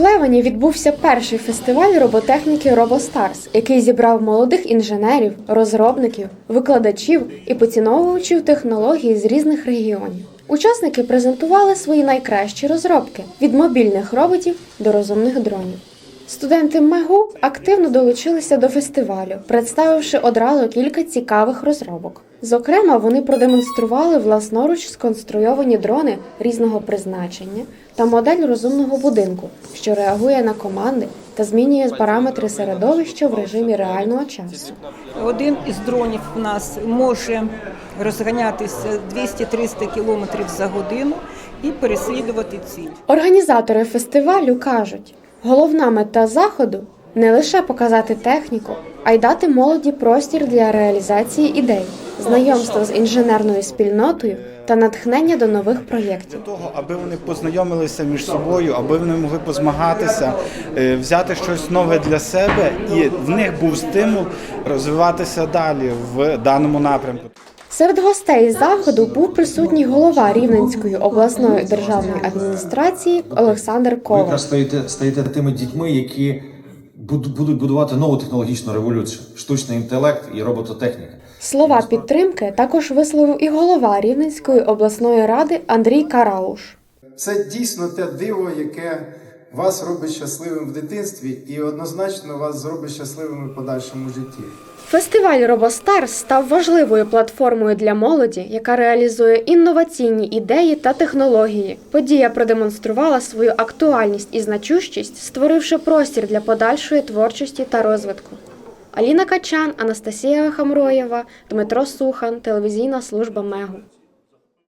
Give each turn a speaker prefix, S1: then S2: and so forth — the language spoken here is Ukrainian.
S1: Клевені відбувся перший фестиваль роботехніки RoboStars, який зібрав молодих інженерів, розробників, викладачів і поціновувачів технології з різних регіонів. Учасники презентували свої найкращі розробки від мобільних роботів до розумних дронів. Студенти МЕГУ активно долучилися до фестивалю, представивши одразу кілька цікавих розробок. Зокрема, вони продемонстрували власноруч сконструйовані дрони різного призначення та модель розумного будинку, що реагує на команди та змінює параметри середовища в режимі реального часу.
S2: Один із дронів у нас може розганятися 200-300 км за годину і переслідувати ціль.
S1: Організатори фестивалю кажуть, головна мета заходу не лише показати техніку, а й дати молоді простір для реалізації ідей, знайомства з інженерною спільнотою та натхнення до нових проєктів.
S3: Того, аби вони познайомилися між собою, аби вони могли позмагатися, е, взяти щось нове для себе, і в них був стимул розвиватися далі в даному напрямку.
S1: Серед гостей заходу був присутній голова Рівненської обласної державної адміністрації Олександр
S4: Ви якраз стаєте, стаєте тими дітьми, які будуть будувати нову технологічну революцію, штучний інтелект і робототехніка.
S1: Слова підтримки також висловив і голова Рівненської обласної ради Андрій Карауш.
S5: Це дійсно те диво, яке вас робить щасливим в дитинстві і однозначно вас зробить щасливим і в подальшому житті.
S1: Фестиваль RoboStars став важливою платформою для молоді, яка реалізує інноваційні ідеї та технології. Подія продемонструвала свою актуальність і значущість, створивши простір для подальшої творчості та розвитку. Аліна Качан, Анастасія Хамроєва, Дмитро Сухан, телевізійна служба Мегу.